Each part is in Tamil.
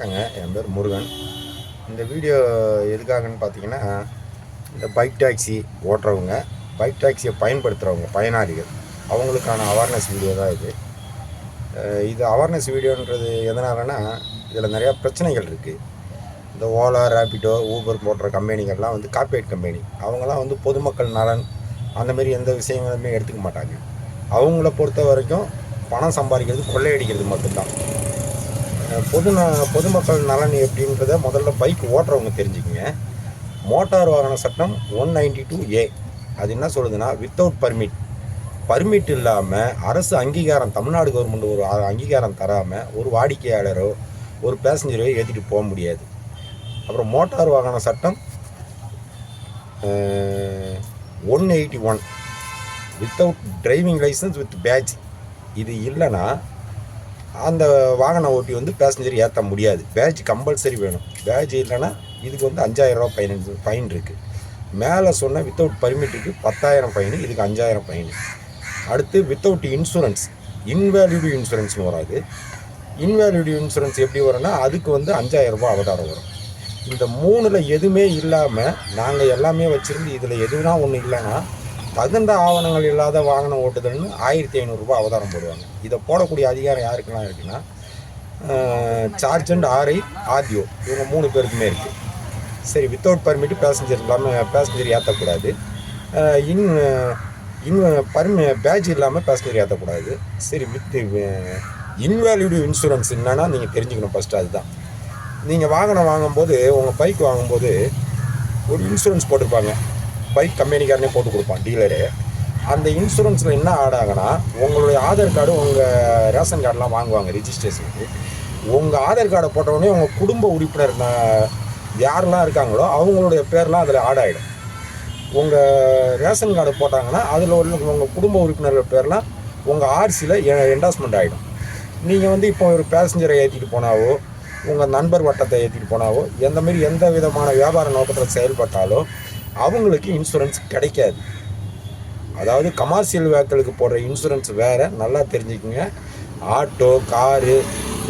வணக்கங்க. என் பேர் முருகன். இந்த வீடியோ எதுக்காகன்னு பார்த்தீங்கன்னா இந்த பைக் டாக்ஸி ஓட்டுறவங்க பைக் டாக்ஸியை பயன்படுத்துகிறவங்க பயனாளிகள் அவங்களுக்கான அவேர்னஸ் வீடியோ தான் இது. இது அவேர்னஸ் வீடியோன்றது எதனாலனா இதில் நிறையா பிரச்சனைகள் இருக்குது இந்த ஓலா ரேபிடோ ஊபர் போன்ற கம்பெனிகள்லாம் வந்து கார்ப்பரேட் கம்பெனி அவங்களாம் வந்து பொதுமக்கள் நலன் அந்தமாரி எந்த விஷயங்களுமே எடுத்துக்க மாட்டாங்க. அவங்கள பொறுத்த வரைக்கும் பணம் சம்பாதிக்கிறது கொள்ளையடிக்கிறது மட்டும்தான். பொது பொதுமக்கள் நலன் எப்படின்றத முதல்ல பைக் ஓட்டுறவங்க தெரிஞ்சுக்கங்க. மோட்டார் வாகன சட்டம் ஒன் நைன்டி டூ ஏ. அது என்ன சொல்லுதுன்னா வித்தவுட் பர்மிட் பர்மிட் இல்லாமல் அரசு அங்கீகாரம் தமிழ்நாடு கவர்மெண்ட் ஒரு அங்கீகாரம் தராமல் ஒரு வாடிக்கையாளரோ ஒரு பேசஞ்சரோ ஏற்றிட்டு போக முடியாது. அப்புறம் மோட்டார் வாகன சட்டம் one eighty one without driving licence with badge இது இல்லைன்னா அந்த வாகன ஓட்டி வந்து பேசஞ்சர் ஏற்ற முடியாது. பேட்ச் கம்பல்சரி வேணும். பேட்ச் இல்லைன்னா இதுக்கு வந்து அஞ்சாயிரரூபா ஃபைன் ஃபைன் இருக்குது மேலே சொன்ன வித்தவுட் பர்மிட்டுக்கு பத்தாயிரம் ஃபைனு இதுக்கு அஞ்சாயிரம் ஃபைனு அடுத்து வித்தவுட் இன்சூரன்ஸ் இன்வேலிடு இன்சூரன்ஸ்னு வராது. இன்வேலிடு இன்சூரன்ஸ் எப்படி வரும்னா அதுக்கு வந்து அஞ்சாயிரரூபா அவதாரம் வரும். இந்த மூணில் எதுவுமே இல்லாமல் நாங்கள் எல்லாமே வச்சுருந்து இதில் எதுனா ஒன்று இல்லைன்னா தகுந்த ஆவணங்கள் இல்லாத வாகனம் ஓட்டுதல்னு ஆயிரத்தி ஐநூறுரூபா அவதாரம் போடுவாங்க. இதை போடக்கூடிய அதிகாரம் யாருக்கெல்லாம் இருக்குன்னா சார்ஜ் அண்ட் ஆர்ஐ ஆர்டிஓ இவங்க மூணு பேருக்குமே இருக்குது சரி வித்தவுட் பர்மிட் பேசஞ்சர் இல்லாமல் பேசஞ்சர் ஏற்றக்கூடாது இன் இன் பர்மி பேட்ச் இல்லாமல் பேசஞ்சர் ஏற்றக்கூடாது சரி வித் இன்வேலிடு இன்சூரன்ஸ் என்னன்னா நீங்கள் தெரிஞ்சுக்கணும் ஃபஸ்ட்டு அதுதான். நீங்கள் வாகனம் வாங்கும்போது உங்கள் பைக் வாங்கும்போது ஒரு இன்சூரன்ஸ் போட்டிருப்பாங்க. பைக் கம்பெனிக்காரனே போட்டு கொடுப்பான் டீலரு அந்த இன்சூரன்ஸில் என்ன ஆட் ஆகுனா உங்களுடைய ஆதார் கார்டு உங்கள் ரேஷன் கார்டெலாம் வாங்குவாங்க ரிஜிஸ்ட்ரேஷனுக்கு உங்கள் ஆதார் கார்டை போட்டவுடனே உங்கள் குடும்ப உறுப்பினர் யாரெல்லாம் இருக்காங்களோ அவங்களுடைய பேர்லாம் அதில் ஆட் ஆகிடும் உங்கள் ரேஷன் கார்டு போட்டாங்கன்னா அதில் உள்ள உங்கள் குடும்ப உறுப்பினர்கள் பேர்லாம் உங்கள் ஆர்சியில் என்டாஸ்மெண்ட் ஆகிடும் நீங்கள் வந்து இப்போ ஒரு பேசஞ்சரை ஏற்றிட்டு போனாவோ உங்கள் நண்பர் வட்டத்தை ஏற்றிட்டு போனாவோ எந்தமாரி எந்த விதமான வியாபார நோக்கத்தில் செயல்பட்டாலோ அவங்களுக்கு இன்சூரன்ஸ் கிடைக்காது. அதாவது கமர்ஷியல் வேக்களுக்கு போடுற இன்சூரன்ஸ் வேறு நல்லா தெரிஞ்சுக்கங்க. ஆட்டோ காரு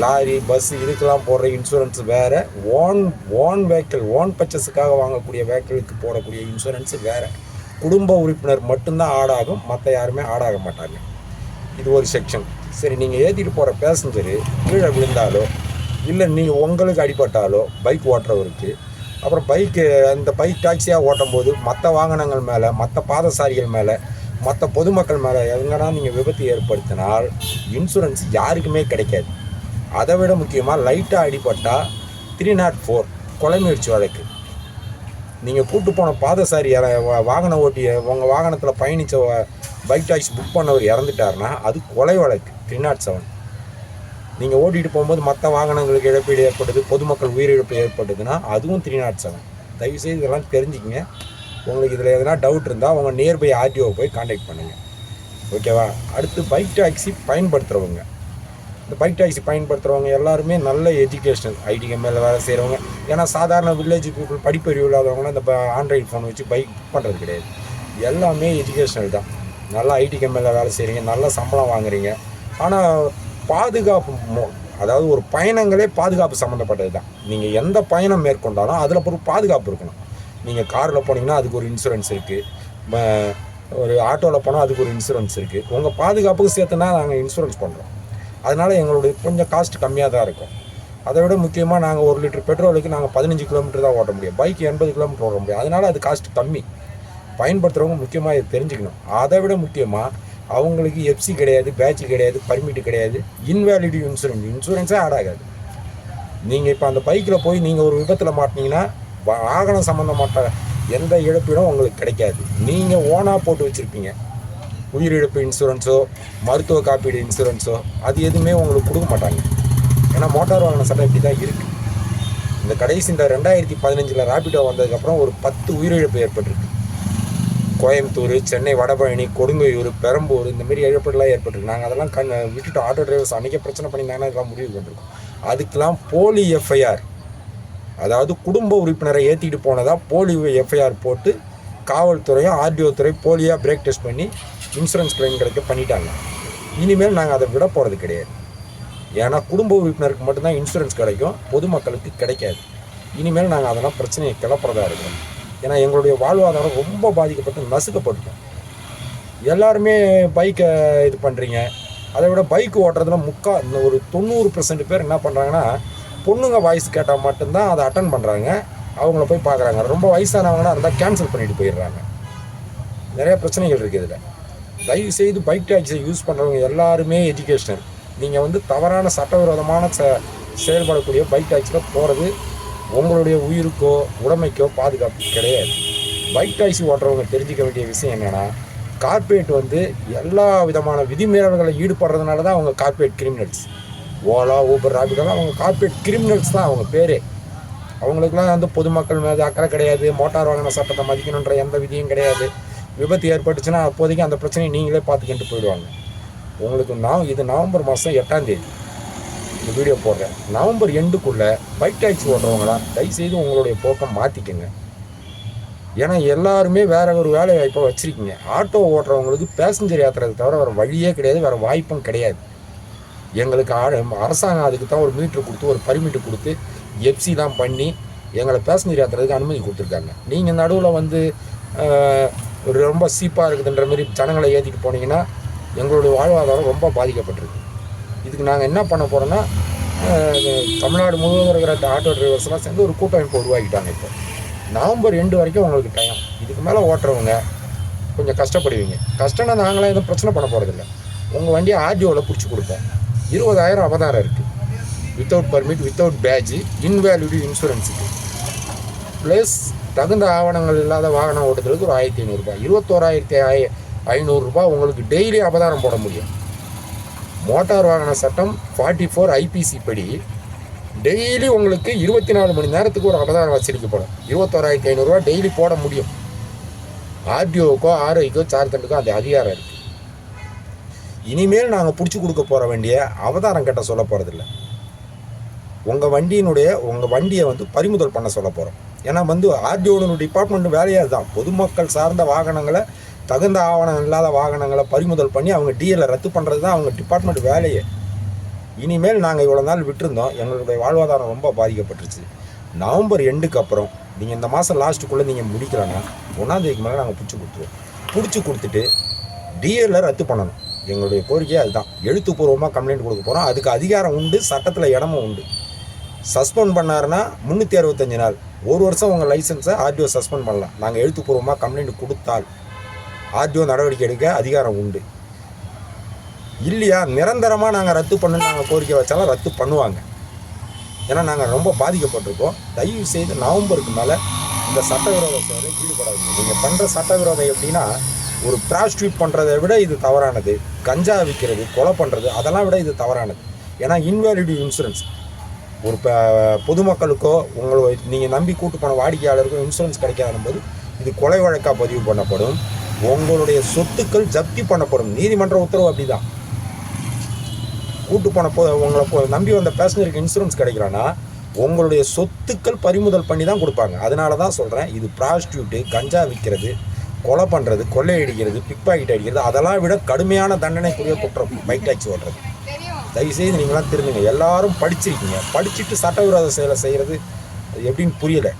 லாரி பஸ் இதுக்கெல்லாம் போடுற இன்சூரன்ஸ் வேறு. ஓன் ஓன் வேக்கிள் ஓன் பர்ச்சஸுக்காக வாங்கக்கூடிய வெஹிக்கிளுக்கு போடக்கூடிய இன்சூரன்ஸ் வேறு. குடும்ப உறுப்பினர் மட்டும்தான் ஆடாகும் மற்ற யாருமே ஆடாக மாட்டாங்க. இது ஒரு செக்ஷன் சரி நீங்கள் ஏற்றிட்டு போகிற பேசஞ்சரு கீழே விழுந்தாலோ இல்லை நீங்கள் உங்களுக்கு அடிபட்டாலோ பைக் ஓட்டுறவருக்கு அப்புறம் பைக்கு அந்த பைக் டாக்ஸியாக ஓட்டும் போது மற்ற வாகனங்கள் மேலே மற்ற பாதசாரிகள் மேலே மற்ற பொதுமக்கள் மேலே எங்கன்னா நீங்கள் விபத்து ஏற்படுத்தினால் இன்சூரன்ஸ் யாருக்குமே கிடைக்காது. அதை விட முக்கியமாக லைட்டாக அடிபட்டால் த்ரீ நாட் ஃபோர் கொலை முயற்சி வழக்கு. நீங்கள் கூட்டு போன பாதசாரி இற- வாகன ஓட்டிய உங்கள் வாகனத்தில் பயணித்த பைக் டாக்ஸி புக் பண்ணவர் இறந்துட்டாருன்னா அது கொலை வழக்கு த்ரீ நாட் செவன் நீங்கள் ஓட்டிகிட்டு போகும்போது மற்ற வாகனங்களுக்கு இழப்பீடு ஏற்படுது பொதுமக்கள் உயிரிழப்பு ஏற்படுதுன்னா அதுவும் த்ரீ நாட் செவன் தயவுசெய்து இதெல்லாம் தெரிஞ்சுக்கங்க. உங்களுக்கு இதில் எதனா டவுட் இருந்தால் உங்கள் நியர்பை ஆர்டிஓ போய் காண்டாக்ட் பண்ணுங்கள் ஓகேவா அடுத்து பைக் டாக்ஸி பயன்படுத்துகிறவங்க இந்த பைக் டாக்ஸி பயன்படுத்துகிறவங்க எல்லாருமே நல்ல எஜுகேஷனல் ஐடி மேலே வேலை செய்கிறவங்க ஏன்னா சாதாரண வில்லேஜ் பீப்புள் படிப்பறிவு இல்லாதவங்களாம் இந்த ஆண்ட்ராய்டு ஃபோன் வச்சு பைக் புக் பண்ணுறது கிடையாது. எல்லாமே எஜுகேஷனல் தான். நல்லா ஐடி கம்பெனியில் வேலை செய்கிறீங்க நல்ல சம்பளம் வாங்குறீங்க. ஆனால் பாதுகாப்பு அதாவது ஒரு பயணங்களே பாதுகாப்பு சம்மந்தப்பட்டது தான் நீங்கள் எந்த பயணம் மேற்கொண்டாலும் அதில் ஒரு பாதுகாப்பு இருக்கணும். நீங்கள் காரில் போனீங்கன்னா அதுக்கு ஒரு இன்சூரன்ஸ் இருக்குது ஒரு ஆட்டோவில் போனால் அதுக்கு ஒரு இன்சூரன்ஸ் இருக்குது உங்கள் பாதுகாப்புக்கு சேர்த்துனா நாங்கள் இன்சூரன்ஸ் பண்ணுறோம் அதனால் எங்களுடைய கொஞ்சம் காஸ்ட் கம்மியாக தான் இருக்கும். அதை விட முக்கியமாக நாங்கள் ஒரு லிட்டர் பெட்ரோலுக்கு நாங்கள் பதினஞ்சு கிலோமீட்டர் தான் ஓட்ட முடியும். பைக் எண்பது கிலோமீட்டர் ஓட முடியும். அதனால் அது காஸ்ட் கம்மி. பயன்படுத்துகிறவங்க முக்கியமாக இதை தெரிஞ்சுக்கணும். அதை விட முக்கியமாக அவங்களுக்கு எஃப்சி கிடையாது பேட்ச் கிடையாது பர்மிட் கிடையாது. இன்வேலிடு இன்சூரன்ஸ் இன்சூரன்ஸே ஆட் ஆகாது. நீங்கள் இப்போ அந்த பைக்கில் போய் நீங்கள் ஒரு விபத்தில் மாட்டினீங்கன்னா வாகனம் சம்மந்தப்பட்ட எந்த இழப்பீடும் உங்களுக்கு கிடைக்காது. நீங்கள் ஓனாக போட்டு வச்சுருப்பீங்க. உயிரிழப்பு இன்சூரன்ஸோ மருத்துவ காப்பீடு இன்சூரன்ஸோ அது எதுவுமே உங்களுக்கு கொடுக்க மாட்டாங்க. ஏன்னா மோட்டார் வாகன சட்டம் இப்படி தான் இருக்குது இந்த கடைசி இந்த ரெண்டாயிரத்தி பதினஞ்சில் ராபிடோ வந்ததுக்கப்புறம் ஒரு பத்து உயிரிழப்பு ஏற்பட்டிருக்கு. கோயம்புத்தூர் சென்னை வடபழனி கொடுங்கையூர் பெரம்பூர் இந்த மாதிரி இழப்பீடுலாம் ஏற்பட்டிருக்கு. நாங்கள் அதெல்லாம் கண் விட்டுட்டு ஆட்டோ டிரைவர்ஸ் அன்றைக்கே பிரச்சனை பண்ணியிருந்தாங்கன்னா இதெல்லாம் முடிவு பண்ணிருக்கோம் அதுக்கெல்லாம் போலி எஃப்ஐஆர் அதாவது குடும்ப உறுப்பினரை ஏற்றிட்டு போனதாக போலி எஃப்ஐஆர் போட்டு காவல்துறையும் ஆர்டிஓ துறை போலியாக பிரேக் டெஸ்ட் பண்ணி இன்சூரன்ஸ் கிளைம் கிடைக்க பண்ணிட்டாங்க. இனிமேல் நாங்கள் அதை விட போகிறது கிடையாது. ஏன்னா குடும்ப உறுப்பினருக்கு மட்டும்தான் இன்சூரன்ஸ் கிடைக்கும் பொதுமக்களுக்கு கிடைக்காது. இனிமேல் நாங்கள் அதெல்லாம் பிரச்சனையை கிளப்புறதா இருக்கிறோம் ஏன்னா எங்களுடைய வாழ்வாதாரம் ரொம்ப பாதிக்கப்பட்டு நசுக்கப்பட்டோம் எல்லாருமே பைக்கை இது பண்ணுறீங்க அதை விட பைக் ஓட்டுறதுல முக்கா இந்த ஒரு தொண்ணூறு பெர்சன்ட் பேர் என்ன பண்ணுறாங்கன்னா பொண்ணுங்க வாய்ஸ் கேட்டால் மட்டும்தான் அதை அட்டன் பண்ணுறாங்க அவங்கள போய் பார்க்குறாங்க ரொம்ப வயசானவங்கன்னா இருந்தால் கேன்சல் பண்ணிட்டு போயிடுறாங்க. நிறைய பிரச்சனைகள் இருக்குது இதில். தயவு செய்து பைக் டாக்ஸியை யூஸ் பண்ணுறவங்க எல்லாருமே எஜுகேஷனல் நீங்கள் வந்து தவறான சட்டவிரோதமான ச செயல்படக்கூடிய பைக் டாக்ஸியில் போகிறது உங்களுடைய உயிருக்கோ உடைமைக்கோ பாதுகாப்பு கிடையாது. பைக் டாக்ஸி ஓட்டுறவங்க தெரிஞ்சிக்க வேண்டிய விஷயம் என்னென்னா கார்பரேட் வந்து எல்லா விதமான விதிமீறல்களை ஈடுபடுறதுனால தான் அவங்க கார்பரேட் கிரிமினல்ஸ் ஓலா ஊபர் ராபிடெல்லாம் அவங்க கார்பரேட் கிரிமினல்ஸ் தான் அவங்க பேரே. அவங்களுக்குலாம் வந்து பொதுமக்கள் மேலே அக்கறை கிடையாது. மோட்டார் வாகன சட்டத்தை மதிக்கணுன்ற எந்த விதியும் கிடையாது. விபத்து ஏற்பட்டுச்சுன்னா அப்போதைக்கு அந்த பிரச்சனையை நீங்களே பார்த்துக்கிட்டு போயிடுவாங்க. உங்களுக்கு நான் இது நவம்பர் மாதம் எட்டாம் தேதி. இந்த வீடியோ போடுறேன். நவம்பர் எண்டுக்குள்ளே பைக் டாக்ஸி ஓடுறவங்களாம் தயவுசெய்து உங்களுடைய போக்கம் மாற்றிக்கங்க ஏன்னா எல்லாருமே வேற ஒரு வேலை வாய்ப்பை வச்சுருக்கீங்க. ஆட்டோ ஓட்டுறவங்களுக்கு பேசஞ்சர் ஏற்றுறது தவிர வேறு வழியே கிடையாது வேறு வாய்ப்பும் கிடையாது. எங்களுக்கு ஆ- அரசாங்கம் அதுக்கு தான் ஒரு மீட்ரு கொடுத்து ஒரு பர்மிட்டு கொடுத்து எப்சிலாம் பண்ணி எங்களை பேசஞ்சர் ஏற்றுறதுக்கு அனுமதி கொடுத்துருக்காங்க. நீங்கள் நடுவில் வந்து ஒரு ரொம்ப சீப்பாக இருக்குதுன்ற மாதிரி ஜனங்களை ஏற்றிட்டு போனீங்கன்னா எங்களுடைய வாழ்வாதாரம் ரொம்ப பாதிக்கப்பட்டிருக்கு. இதுக்கு நாங்கள் என்ன பண்ண போகிறோன்னா தமிழ்நாடு முழுவதும் இருக்கிற ஆட்டோ டிரைவர்ஸ்லாம் சேர்ந்து ஒரு கூட்டமைப்பு உருவாக்கிட்டாங்க இப்போ. நவம்பர் எண்டு வரைக்கும் உங்களுக்கு டைம் இதுக்கு மேலே ஓட்டுறவங்க கொஞ்சம் கஷ்டப்படுவீங்க. கஷ்டம்னா நாங்களாம் எதுவும் பிரச்சனை பண்ண போகிறதில்ல உங்கள் வண்டியை ஆர்டிஓவில் பிடிச்சி கொடுப்போம். இருபதாயிரம் அவதாரம் இருக்குது without permit without badge invalid இன்சூரன்ஸுக்கு ப்ளஸ் தகுந்த ஆவணங்கள் இல்லாத வாகனம் ஓட்டுறதுக்கு ஒரு ஆயிரத்தி ஐநூறுரூபா இருபத்தோராயிரத்தி ஐ ஐநூறுரூபா உங்களுக்கு டெய்லி அபதாரம் போட முடியும். மோட்டார் வாகன சட்டம் ஃபார்ட்டி ஃபோர் ஐபிசி படி டெய்லி உங்களுக்கு இருபத்தி நாலு மணி நேரத்துக்கு ஒரு அபதாரம் வச்சிருக்கப்படும். இருபத்தோராயிரத்தி ஐநூறுரூவா டெய்லி போட முடியும். ஆர்டிஓக்கோ ஆர்ஐக்கோ சார்ஜண்டுக்கோ அந்த அதிகாரம் இருக்குது இனிமேல் நாங்கள் பிடிச்சி கொடுக்க போகிற வேண்டிய அவதாரம் கட்ட சொல்ல போகிறதில்ல உங்கள் வண்டியினுடைய உங்கள் வண்டியை வந்து பறிமுதல் பண்ண சொல்ல போகிறோம் ஏன்னா வந்து ஆர்டிஓனுடைய டிபார்ட்மெண்ட் வேலையாக அதுதான். பொதுமக்கள் சார்ந்த வாகனங்களை தகுந்த ஆவணம் இல்லாத வாகனங்களை பறிமுதல் பண்ணி அவங்க டிஎலை ரத்து பண்ணுறது தான் அவங்க டிபார்ட்மெண்ட் வேலையே. இனிமேல் நாங்கள் இவ்வளோ நாள் விட்டுருந்தோம். எங்களுடைய வாழ்வாதாரம் ரொம்ப பாதிக்கப்பட்டுருச்சு. நவம்பர் எண்டுக்கு அப்புறம் நீங்கள் இந்த மாதம் லாஸ்ட்டுக்குள்ளே நீங்கள் முடிக்கலன்னா ஒன்றாந்தேதிக்கு மேலே நாங்கள் பிடிச்சி கொடுத்துருவோம். பிடிச்சி கொடுத்துட்டு டிஎல்ல ரத்து பண்ணணும். எங்களுடைய கோரிக்கை அதுதான். எழுத்துப்பூர்வமாக கம்ப்ளைண்ட் கொடுக்க போகிறோம் அதுக்கு அதிகாரம் உண்டு சட்டத்தில் இடமும் உண்டு. சஸ்பெண்ட் பண்ணாருன்னா முந்நூற்றி அறுபத்தஞ்சு நாள். ஒரு வருஷம் உங்கள் லைசன்ஸை ஆர்டிஓ சஸ்பெண்ட் பண்ணலாம். நாங்கள் எழுத்துப்பூர்வமாக கம்ப்ளைண்ட் கொடுத்தால் ஆர்டிஓ நடவடிக்கை எடுக்க அதிகாரம் உண்டு. இல்லையா? நிரந்தரமாக நாங்கள் ரத்து பண்ணு நாங்கள் கோரிக்கை வச்சாலும் ரத்து பண்ணுவாங்க. ஏன்னா நாங்கள் ரொம்ப பாதிக்கப்பட்டிருக்கோம். தயவு செய்து நவம்பருக்கு மேலே இந்த சட்டவிரோத செயலை ஈடுபடாதீங்க. நீங்கள் பண்ணுற சட்டவிரோதம் எப்படின்னா ஒரு ப்ராஸ்டியூட் பண்ணுறதை விட இது தவறானது. கஞ்சா விற்கிறது கொலை பண்ணுறது அதெல்லாம் விட இது தவறானது. ஏன்னா இன்வாலிடி இன்சூரன்ஸ் ஒரு இப்போ பொதுமக்களுக்கோ உங்களை நீங்கள் நம்பி கூட்டு போன வாடிக்கையாளருக்கோ இன்சூரன்ஸ் கிடைக்காதும் போது இது கொலை வழக்காக பதிவு பண்ணப்படும். உங்களுடைய சொத்துக்கள் ஜப்தி பண்ணப்படும். நீதிமன்ற உத்தரவு அப்படிதான். கூட்டு போன போ உங்களை நம்பி வந்த பேசஞ்சருக்கு இன்சூரன்ஸ் கிடைக்கலன்னா உங்களுடைய சொத்துக்கள் பறிமுதல் பண்ணி தான் கொடுப்பாங்க. அதனால தான் சொல்கிறேன் இது ப்ராஸ்டியூட்டு கஞ்சா விற்கிறது கொலை பண்ணுறது கொள்ளையடிக்கிறது பிக் பாக்கெட் அடிக்கிறது அதெல்லாம் விட கடுமையான தண்டனைக்குரிய குற்றம் பைக் டாக்ஸி ஓடுறது தயவுசெய்து நீங்களாம் திருந்துங்க. எல்லாரும் படிச்சிருக்கீங்க. படிச்சுட்டு சட்டவிரோத செயலை செய்கிறது எப்படின்னு புரியலை.